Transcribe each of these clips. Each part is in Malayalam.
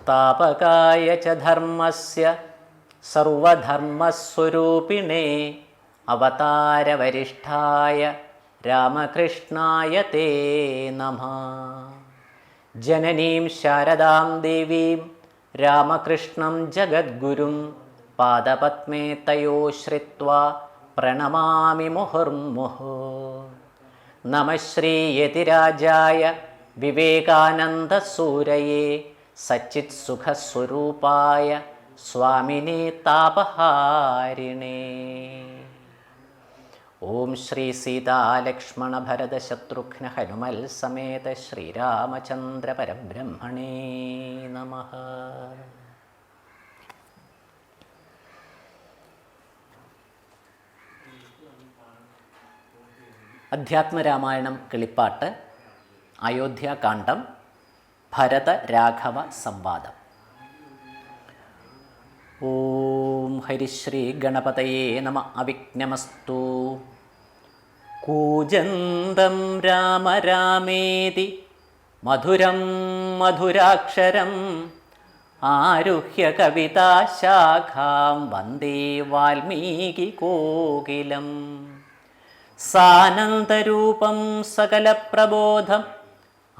സ്ഥാപകായ ച ധർമ്മസ്യ സർവധർമ്മസ്വരൂപിണേ അവതാരവരിഷ്ഠായ രാമകൃഷ്ണായ തേ നമ. ജനനീം ശാരദാം ദേവീം രാമകൃഷ്ണം ജഗദ്ഗുരും പാദപത്മേ തയോ ശ്രിത്വ പ്രണമാമി മുഹുർമുഹു. നമ ശ്രീയതിരാജായ വിവേകാനന്ദസൂരയേ സച്ചിത് സുഖസ്വരൂപായ സ്വാമിനെ താപഹാരിണേ. ഓം ശ്രീ സീതാലക്ഷ്മണ ഭരത ശത്രുഘ്ന ഹനുമൽ സമേത ശ്രീരാമചന്ദ്ര പരബ്രഹ്മണേ നമ. അധ്യാത്മരാമായണം കിളിപ്പാട്ട് അയോധ്യാകാന്ഡം ഭരത രാഘവ സംവാദം ഓം ഹരിശ്രീ ഗണപതയേ നമ. അവിഘ്നമസ്തു. കൂജന്തം രാമ രാമേതി. മധുരം മധുരാക്ഷരം. ആരുഹ്യ കവിതാശാഖാം വന്ദേ വാൽമീകി കോകിലം. സാനന്ദരൂപം സകലപ്രബോധം.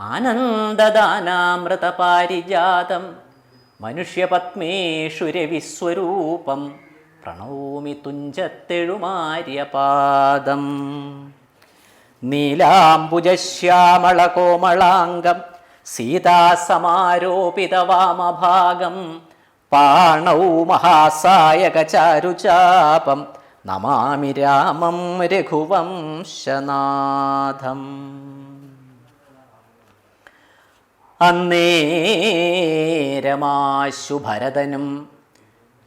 ആനന്ദദാനാമൃതപാരിജാതം. മനുഷ്യപത്മേഷുരവിസ്വരൂപം പ്രണോമി തുഞ്ചത്തെഴുമാര്യപാദം. നീലാംബുജശ്യാമളകോമളാംഗം. സീതാസമാരോപിതവാമഭാഗം. പാണൗ മഹാസായകചാരുചാപം. നമാമി രാമം രഘുവംശനാഥം. അന്നേരമാശു ഭരതനും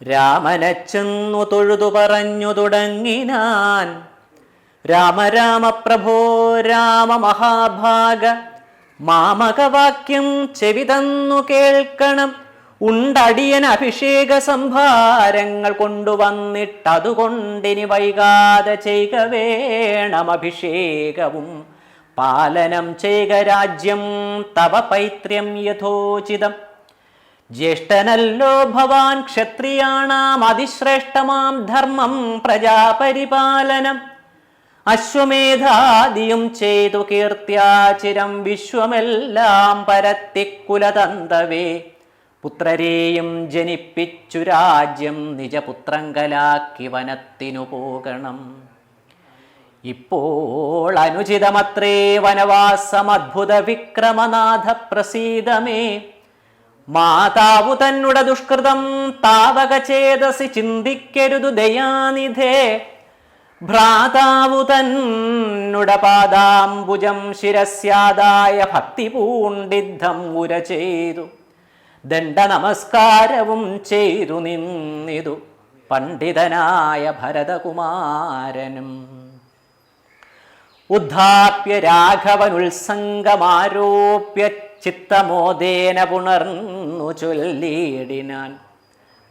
രാമനച്ചെന്നു തൊഴുതു പറഞ്ഞു തുടങ്ങിനാൻ രാമ രാമ മഹാഭാഗ മാമകവാക്യം ചെവിതന്നു കേൾക്കണം. ഉണ്ടടിയൻ അഭിഷേക സംഭാരങ്ങൾ കൊണ്ടുവന്നിട്ടതുകൊണ്ടിനി വൈകാതെ ചെയ്യുക വേണം അഭിഷേകവും. പാലനം ചെയ്യുക രാജ്യം തവ പൈത്ര്യം യഥോചിതം. ജ്യേഷ്ഠനല്ലോ ഭവാൻ ക്ഷത്രിയാണാം അതിശ്രേഷ്ഠമാം ധർമ്മം പ്രജാപരിപാലനം. അശ്വമേധാദിയും ചെയ്തു കീർത്തിയാചിരം വിശ്വമെല്ലാം പരത്തിക്കുലതന്തവേ. പുത്രരെയും ജനിപ്പിച്ചു രാജ്യം നിജപുത്രങ്കലാക്കി വനത്തിനു പോകണം. ഇപ്പോൾ അനുചിതമത്രേ വനവാസം അദ്ഭുത വിക്രമനാഥ പ്രസീതമേ. മാതാവു തന്നുട ദുഷ്കൃതം താവക ചേതസി ചിന്തിക്കരുതു ദയാനിധേ. ഭ്രാതാവു തന്നുട പാദാംബുജം ശിരസ്യാദായ ഭക്തി പൂണ്ടിദ്ധം ഉര ചെയ്തു. ദണ്ഡ നമസ്കാരവും ചെയ്തു നിന്നിതു. പണ്ഡിതനായ ഭരതകുമാരനും ഉദ്ധാപ്യ രാഘവനുത്സംഗമാരോപ്യ ചിത്തമോദേന പുണർന്നു ചൊല്ലിയിടിനാൻ.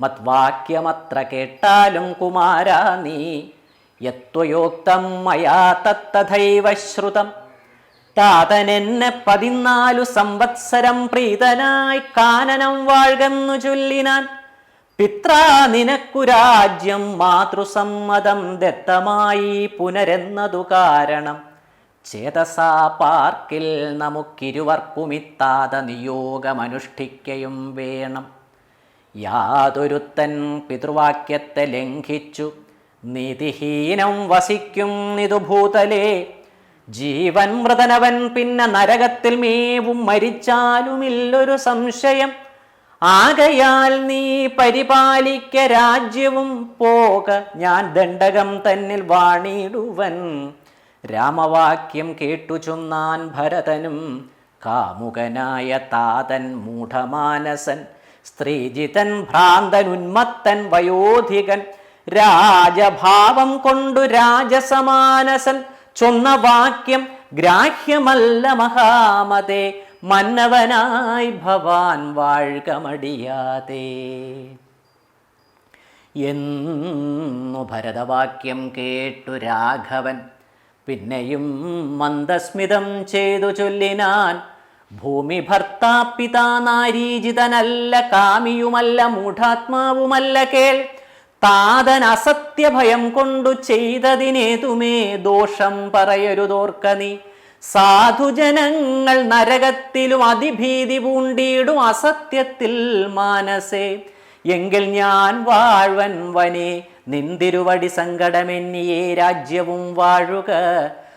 മത്വാക്യമത്ര കേട്ടാലും കുമാര നീ യത്വയോക്തം മയാ തത്തഥൈവ ശ്രുതം താതനെന്നെ പതിനാലു സംവത്സരം പ്രീതനായി കാനനം വാഴ്കന്നു ചൊല്ലിനാൻ. പിത്രാ നിനക്കു രാജ്യം മാതൃസമ്മതം ദത്തമായി പുനരെന്നതു കാരണം. ചേതസാ പാർക്കിൽ നമുക്കിരുവർക്കുമിത്താത നിയോഗമനുഷ്ഠിക്കയും വേണം. യാതൊരുത്തൻ പിതൃവാക്യത്തെ ലംഘിച്ചു. നീതിഹീനം വസിക്കും നിതുഭൂതലേ ജീവൻ മൃതനവൻ പിന്നെ നരകത്തിൽ മേവും മരിച്ചാലുമില്ലൊരു സംശയം. ആകയാൽ നീ പരിപാലിക്ക രാജ്യവും പോക. ഞാൻ ദണ്ഡകം തന്നിൽ വാണിടുവൻ. രാമവാക്യം കേട്ടു ചൊന്നാൻ ഭരതനും. കാമുകനായ താതൻ മൂഢമാനസൻ. സ്ത്രീജിതൻ ഭ്രാന്തൻ ഉന്മത്തൻ വയോധികൻ. രാജഭാവം കൊണ്ടു രാജസമാനസൻ. ചൊന്ന വാക്യം ഗ്രാഹ്യമല്ല മഹാമതേ. മന്നവനായി ഭവാൻ വാഴ്കമടിയാതെ എന്നു ഭരതവാക്യം കേട്ടു രാഘവൻ. പിന്നെയും മന്ദസ്മിതം ചെയ്തു ചൊല്ലിനാൻ. ഭൂമി ഭർത്താപിതാ നാരീജിതനല്ല കാമിയുമല്ല മൂഢാത്മാവുമല്ല കേൾ. താതൻ അസത്യഭയം കൊണ്ടു ചെയ്തതിനേതുമേ ദോഷം പറയരുതോർക്ക നീ. സാധുജനങ്ങൾ നരകത്തിലും അതിഭീതി പൂണ്ടിയിടും അസത്യത്തിൽ മാനസേ. എങ്കിൽ ഞാൻ വാഴ്വൻ വനെ നിന്തിരുവടി സങ്കടമെന്നിയേ രാജ്യവും വാഴുക.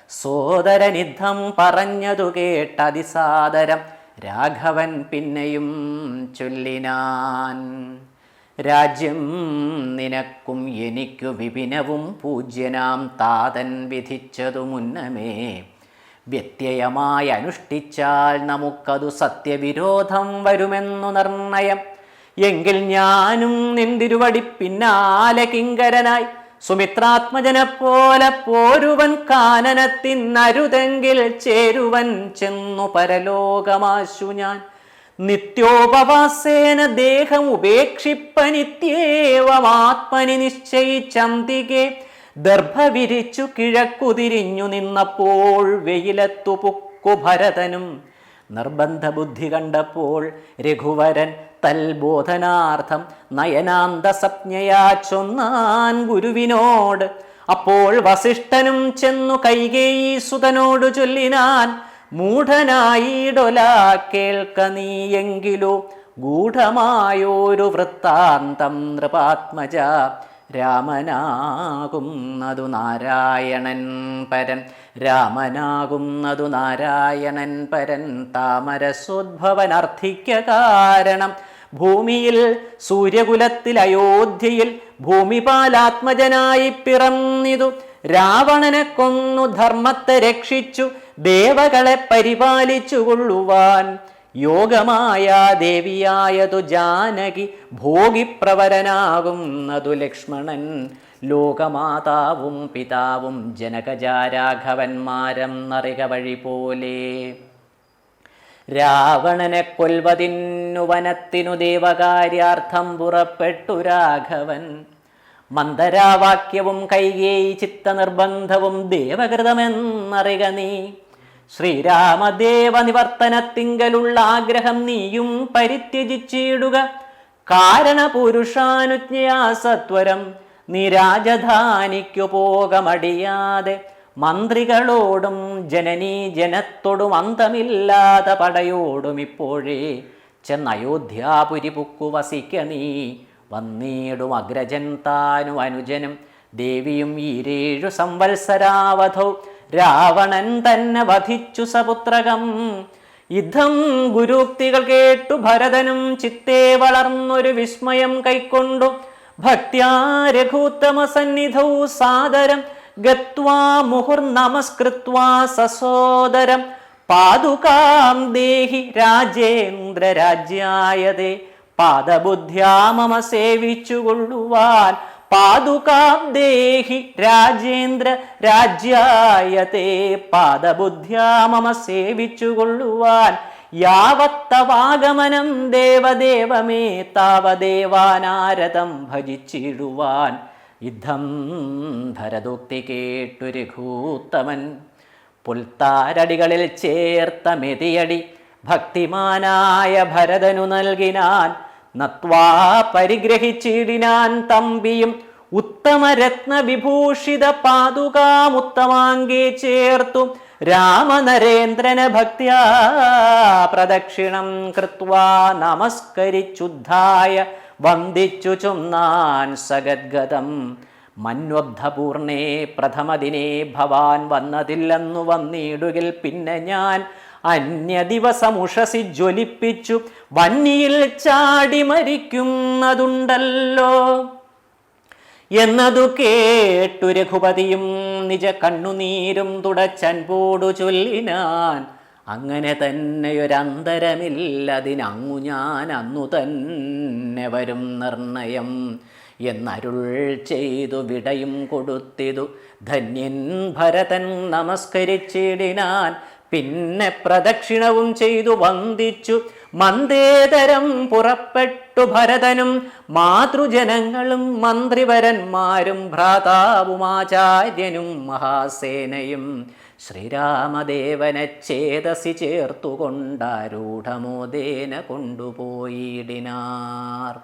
സോദരനിദ്ധം പറഞ്ഞതു കേട്ടതിസാദരം രാഘവൻ പിന്നെയും ചൊല്ലിനാൻ. രാജ്യം നിനക്കും എനിക്കു വിപിനവും പൂജ്യനാം താതൻ വിധിച്ചതു മുന്നമേ. വ്യത്യയമായി അനുഷ്ഠിച്ചാൽ നമുക്കതു സത്യവിരോധം വരുമെന്നു നിർണയം. എങ്കിൽ ഞാനും നിന്തിരുവടി പിന്നാലെ കിങ്കരനായി സുമിത്രാത്മജനെ പോലെ പോരുവൻ കാനനത്തിനരുതെങ്കിൽ ചേരുവൻ ചെന്നു പരലോകമാശു ഞാൻ. നിത്യോപവാസേന ദേഹം ഉപേക്ഷിപ്പനിത്യേവമാത്മനി നിശ്ചയിച്ചന്തികെ ദർഭ വിരിച്ചു കിഴക്കുതിരിഞ്ഞു നിന്നപ്പോൾ വെയിലത്തു പുക്കു ഭരതനും. നിർബന്ധ ബുദ്ധി കണ്ടപ്പോൾ രഘുവരൻ തൽബോധനാർത്ഥം നയനാന്ത സപ്ഞയാ ചൊന്നാൻ ഗുരുവിനോട്. അപ്പോൾ വസിഷ്ഠനും ചെന്നു കൈകേയി സുതനോട് ചൊല്ലിനാൻ മൂഢനായിടൊല കേൾക്ക നീയെങ്കിലോ. ഗൂഢമായോരു വൃത്താന്തം നൃപാത്മജ. രാമനാകുന്നതു നാരായണൻ പരൻ. രാമനാകുന്നതു നാരായണൻ പരൻ താമരസോദ്ഭവനർത്ഥിക്ക കാരണം. ഭൂമിയിൽ സൂര്യകുലത്തിൽ അയോധ്യയിൽ ഭൂമിപാലാത്മജനായി പിറന്നിതു. രാവണനെ കൊന്നു ധർമ്മത്തെ രക്ഷിച്ചു ദേവകളെ പരിപാലിച്ചു കൊള്ളുവാൻ. യോഗമായ ദേവിയായതു ജാനകി ഭോഗിപ്രവരനാകുന്നതു ലക്ഷ്മണൻ. ലോകമാതാവും പിതാവും ജനകജാരാഘവന്മാരം നറിക വഴി പോലെ രാവണനെ കൊൽവതിന്നു വനത്തിനു ദേവകാര്യാർത്ഥം പുറപ്പെട്ടു രാഘവൻ. മന്ദരാവാക്യവും കൈകേയി ചിത്തനിർബന്ധവും ദേവകൃതമെന്നറിക നീ. ശ്രീരാമദേവ നിവർത്തനത്തിങ്കലുള്ള ആഗ്രഹം നീയും പരിത്യജിച്ചിടുക. കാരണപുരുഷാനുജ്ഞയാ സത്വരം നീ രാജധാനിക്കു പോകമടിയാതെ. മന്ത്രികളോടും ജനനീ ജനത്തോടും അന്തമില്ലാത്ത പടയോടും ഇപ്പോഴേ ചെന്നയോധ്യാപുരി പുക്കു വസിക്ക നീ. വന്നീടും അഗ്രജൻ താനും അനുജനും ദേവിയും ഈരേഴു സംവത്സരാവധൗ. രാവണൻ തന്നെ വധിച്ചു സപുത്രകം. യുദ്ധം ഗുരുക്തികൾ കേട്ടു ഭരതനും ചിത്തേ വളർന്നൊരു വിസ്മയം കൈക്കൊണ്ടു. ഭക്ത്യാ രഘൂത്തമ സന്നിധൗ സാദരം ഗത്വാ മുഹുർനമസ്കൃത്വാ സസോദരം. പാതുകാം ദേഹി രാജേന്ദ്ര രാജ്യായതേ പാദബുദ്ധ്യാ മമ സേവിച്ചുകൊള്ളുവാൻ. പാതുകാം ദേഹി രാജേന്ദ്ര രാജ്യായത്തെ പാദബുദ്ധ്യാ മമ സേവിച്ചുകൊള്ളുവാൻ യാവത്തവാഗമനം ദേവദേവമേ. താവദേവാനാരതം ഭജിച്ചിടുവാൻ. യുദ്ധം ഭരതോക്തി കേട്ടു രഘൂത്തമൻ. പുൽത്താരടികളിൽ ചേർത്ത മെതിയടി ഭക്തിമാനായ ഭരതനു നൽകിനാൻ നത്വാ പരിഗ്രഹിച്ചിടിനാൻ തമ്പിയും ഉത്തമരത്ന വിഭൂഷിത പാതുകാമുത്തമാങ്കേ ചേർത്തു രാമനരേന്ദ്രന ഭക്തിയ പ്രദക്ഷിണം കൃത്വാ നമസ്കരിച്ചുദ്ധായ വന്ദിച്ചു ചുന്നാൻ സഗദ്ഗതം. മന്വബ്ധപൂർണേ പ്രഥമദിനേ ഭവാൻ വന്നതില്ലെന്നു വന്നിടുകിൽ പിന്നെ ഞാൻ അന്യദിവസമുഷസി ജ്വലിപ്പിച്ചു. വന്നിയിൽ ചാടി മരിക്കുന്നതുണ്ടല്ലോ. എന്നതു കേട്ടു രഘുപതിയും നിജ കണ്ണുനീരും തുടച്ചൻപോടു ചൊല്ലിനാൻ. അങ്ങനെ തന്നെ ഒരന്തരമില്ലതിനങ്ങു ഞാൻ അന്നു തന്നെ വരും നിർണയം. എന്നരുൾ ചെയ്തു വിടയും കൊടുത്തിതു. ധന്യൻ ഭരതൻ നമസ്കരിച്ചിടിനാൻ. പിന്നെ പ്രദക്ഷിണവും ചെയ്തു വന്ദിച്ചു. മന്ദേതരം പുറപ്പെട്ടു ഭരതനും മാതൃജനങ്ങളും മന്ത്രിവരന്മാരും ഭ്രാതാവും ആചാര്യനും മഹാസേനയും. ശ്രീരാമദേവനെ ചേതസി ചേർത്തുകൊണ്ടാരൂഢമോദേന കൊണ്ടുപോയിടിനാർ.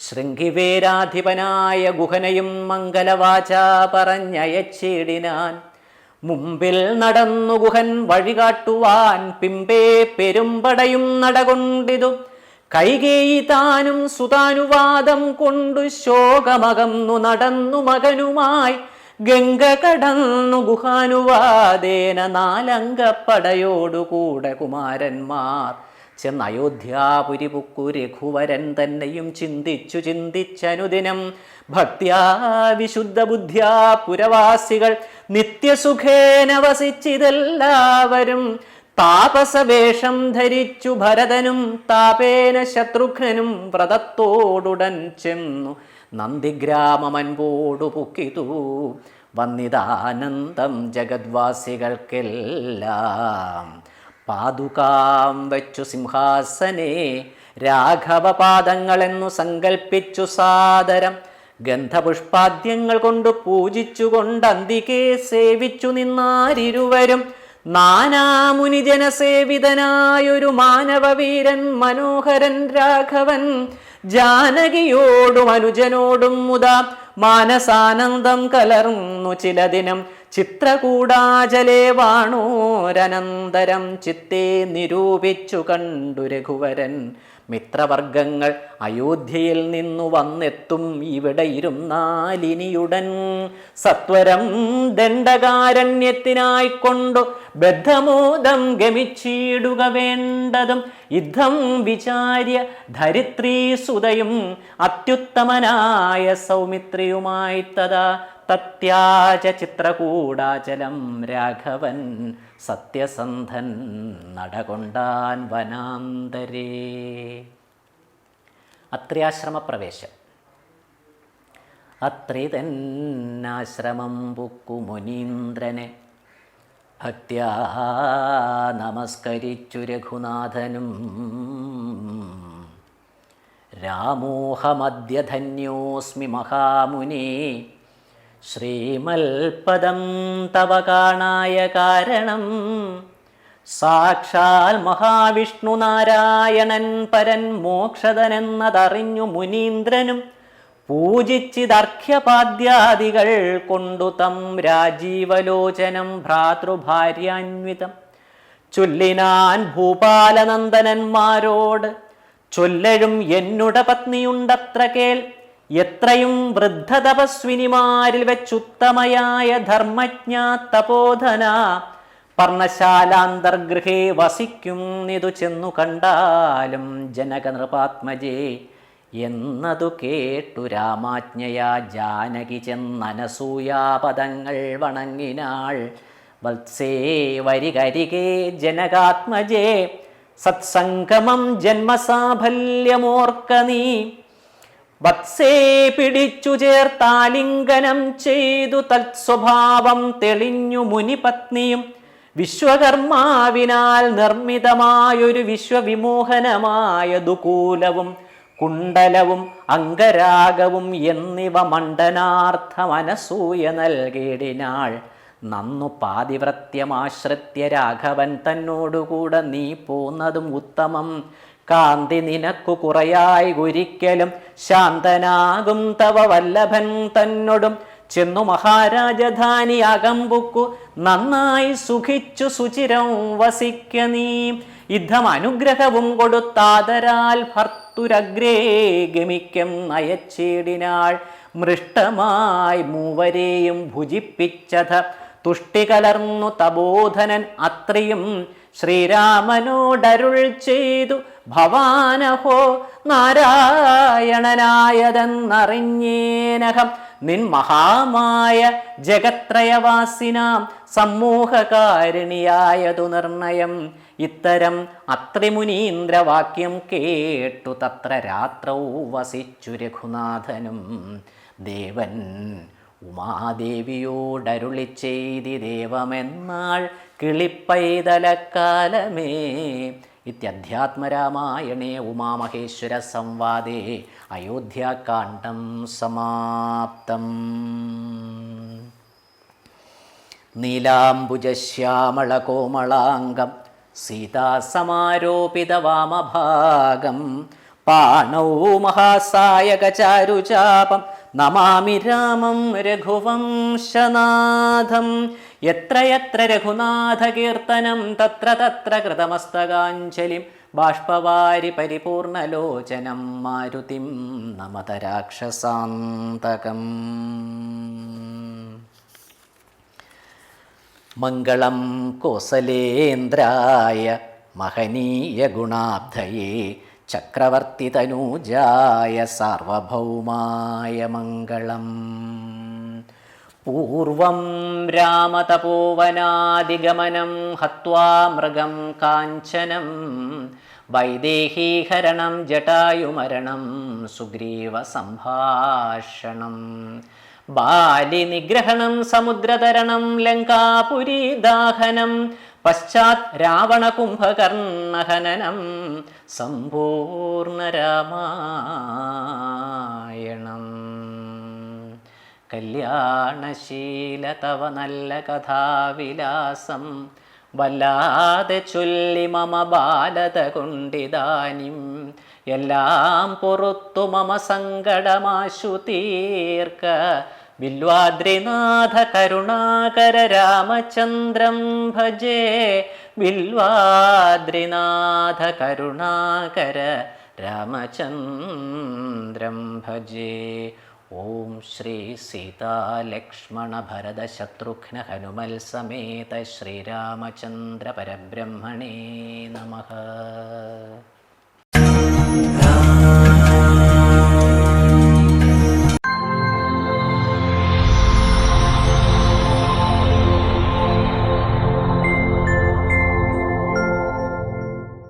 ശൃംഗിവേരാധിപനായ ഗുഹനയും മംഗലവാച പറഞ്ഞയച്ചിടിനാൻ. മുമ്പിൽ നടന്നു ഗുഹൻ വഴികാട്ടുവാൻ പിമ്പേ പെരുമ്പടയും നടകൊണ്ടിതു. കൈകേയി താനും സുതാനുവാദം കൊണ്ടു ശോകമകന്നു നടന്നു മകനുമായി. ഗംഗ കടന്നു ഗുഹാനുവാദേന നാലംഗപ്പടയോടുകൂടെ കുമാരന്മാർ. ചെന്ന് അയോധ്യാപുരി പുക്കു രഘുവരൻ തന്നെയും ചിന്തിച്ചു ചിന്തിച്ചനുദിനം. ഭക്തിയാ വിശുദ്ധ ബുദ്ധ്യാ പുരവാസികൾ നിത്യസുഖേന വസിച്ചിതെല്ലാവരും. താപസവേഷം ധരിച്ചു ഭരതനും താപേന ശത്രുഘ്നും വ്രതത്തോടുടൻ ചെന്നു. നന്ദിഗ്രാമമൻപോടു പുക്കിതു. വന്നിതാനന്ദം ജഗദ്വാസികൾക്കെല്ലാം. പാതുകാം വച്ചു സിംഹാസനെ രാഘവപാദങ്ങളെന്നു സങ്കൽപ്പിച്ചു സാദരം. ഗന്ധപുഷ്പാദ്യങ്ങൾ കൊണ്ട് പൂജിച്ചുകൊണ്ട് അന്തികെ സേവിച്ചു നിന്നാരിരുവരും. നാനാമുനിജനസേവിതനായൊരു മാനവവീരൻ മനോഹരൻ രാഘവൻ. ജാനകിയോടും അനുജനോടും മുതാ മാനസാനന്ദം കലർന്നു ചില ദിനം ചിത്രകൂടാചലേ വാണോരനന്തരം ചിത്തെ നിരൂപിച്ചു കണ്ടു രഘുവരൻ. മിത്രവർഗങ്ങൾ അയോധ്യയിൽ നിന്നു വന്നെത്തും ഇവിടെ ഇരുന്നാലിനിയുടൻ. സത്വരം ദണ്ഡകാരണ്യത്തിനായിക്കൊണ്ടു ബദ്ധമോദം ഗമിച്ചിടുക വേണ്ടതും. യുദ്ധം വിചാര്യ ധരിത്രീ സുതയും അത്യുത്തമനായ സൗമിത്രിയുമായി തഥാ തത്യാച ചിത്രകൂടാചലം രാഘവൻ സത്യസന്ധൻ നടകൊണ്ടാൻ വനാന്തരേ. അത്രിയാശ്രമപ്രവേശം. അത്രിതന്നാശ്രമം പുക്കു മുനീന്ദ്രനെ. ഭക്ത്യാ നമസ്കരിച്ചു രഘുനാഥനും. രാമോഹമദ്യധന്യോസ്മി മഹാമുനി. ശ്രീമൽപദം തവ കാണായ കാരണം. സാക്ഷാൽ മഹാവിഷ്ണു നാരായണൻ പരൻ മോക്ഷതനെന്നതറിഞ്ഞു മുനീന്ദ്രനും പൂജിച്ചിതർഘ്യപാദ്യാദികൾ കൊണ്ടു തം രാജീവലോചനം ഭ്രാതൃഭാര്യാന്വിതം. ചൊല്ലിനാൻ ഭൂപാലനന്ദനന്മാരോട് ചൊല്ലഴും എന്നുട പത്നിയുണ്ടത്ര കേൾ. എത്രയും വൃദ്ധതപസ്വിനിമാരിൽ വെച്ചുത്തമയായ ധർമ്മജ്ഞ തപോധന പർണശാലാന്തർഗൃഹേ വസിക്കും നിതു ചെന്നു കണ്ടാലും ജനകനൃപാത്മജേ എന്നതു കേട്ടു രാമാജ്ഞയാ ജാനകി ചെന്നനസൂയാപദങ്ങൾ വണങ്ങിനാൾ. വത്സേ വരികരികേ ജനകാത്മജേ സത്സംഗമം ജന്മസാഫല്യമോർക്ക നീ. വത്സേ പിടിച്ചു ചേർത്താലിംഗനം ചെയ്തു തത്സ്വഭാവം തെളിഞ്ഞു മുനിപത്നിയും വിശ്വകർമാവിനാൽ നിർമ്മിതമായൊരു വിശ്വവിമോഹനമായതു കൂലവും കുണ്ടലവും അംഗരാഗവും എന്നിവ മണ്ഡനാർത്ഥമനസൂയ നൽകിയിടിനാൾ നന്നു പാതിവ്രത്യമാശ്രിത്യ രാഘവൻ തന്നോടുകൂടെ നീ പോന്നതും ഉത്തമം. കാന്തി നിനക്കു കുറയായി ഒരിക്കലും ശാന്തനാകും തവ വല്ലഭൻ തന്നോടും. ചെന്നു മഹാരാജധാനി അകമ്പുക്കു നന്നായി സുഖിച്ചു സുചിരം വസിക്ക നീ. യുദ്ധം അനുഗ്രഹവും കൊടുത്താതരാൽ ഭർത്തുരഗ്രേ ഗമിക്കും നയച്ചേടിനാൾ. മൃഷ്ടമായി മൂവരെയും ഭുജിപ്പിച്ചത് തുഷ്ടി കലർന്നു തബോധനൻ അത്രയും. ശ്രീരാമനോടരുൾ ചെയ്തു ഭവാനഹോ നാരായണനായതെന്നറിഞ്ഞേനഹം. നിൻ മഹാമായ ജഗത്രയവാസിനാം സമൂഹകാരിണിയായതു നിർണയം. ഇത്തരം അത്രിമുനീന്ദ്രവാക്യം കേട്ടു തത്ര രാത്രൗ വസിച്ചു രഘുനാഥനും. ദേവൻ ഉമാദേവിയോടരുളി ചെയ്തി ദേവമെന്നാൾ കിളിപ്പൈതലക്കാലമേ ഇത്യധ്യാത്മരാമായണേ ഉമാമഹേശ്വര സംവാദേ അയോധ്യകാണ്ഡം സമാപ്തം നീലാംബുജശ്യാമളകോമളാംഗം സീതാസമാരോപിതവാമഭാഗം പാണൗ മഹാസായകചാരുചാപം നമാമി രാമം രഘുവംശനാഥം എത്ര രഘുനാഥ കീർത്തനം തത്ര തത്ര കൃതമസ്തകാഞ്ജലിം ബാഷ്പവാരി പരിപൂർണലോചനം മാരുതിം നമത രാക്ഷസാന്തകം മംഗളം കോസലേന്ദ്രായ മഹനീയ ഗുണാബ്ധയേ ചക്രവർത്തിതനൂജായ സാർവഭൗമായ മംഗളം. പൂർവം രാമതപോവനാദിഗമനം ഹത്വാ മൃഗം കാഞ്ചനം വൈദേഹീഹരണം ജടായുമരണം സുഗ്രീവ സംഭാഷണം ബാലിനിഗ്രഹണം സമുദ്രതരണം ലങ്കാപുരീദാഹനം പശ്ചാത് രാവണകുംഭകർണഹനനം സമ്പൂർണരാമായണം കല്യാണശീല തവ നല്ല കഥാവിലാസം. വല്ലാതെ ചൊല്ലി മമ ബാലത കൊണ്ടിതാനിം. എല്ലാം പൊറത്തു മമ സങ്കടമാശു തീർക്ക. ബില്വാദ്രിനാഥ കരുണാകര രാമചന്ദ്രം ഭജേ. ബില്വാദ്രിനാഥ കരുണാകര രാമചന്ദ്രം ഭജേ. ഓം ശ്രീ സീതാലക്ഷ്മണഭരതശത്രുഘ്ന ഭരത ശത്രുഘ്ന ഹനുമൽ സമേത ശ്രീരാമചന്ദ്ര പരബ്രഹ്മണേ നമഃ.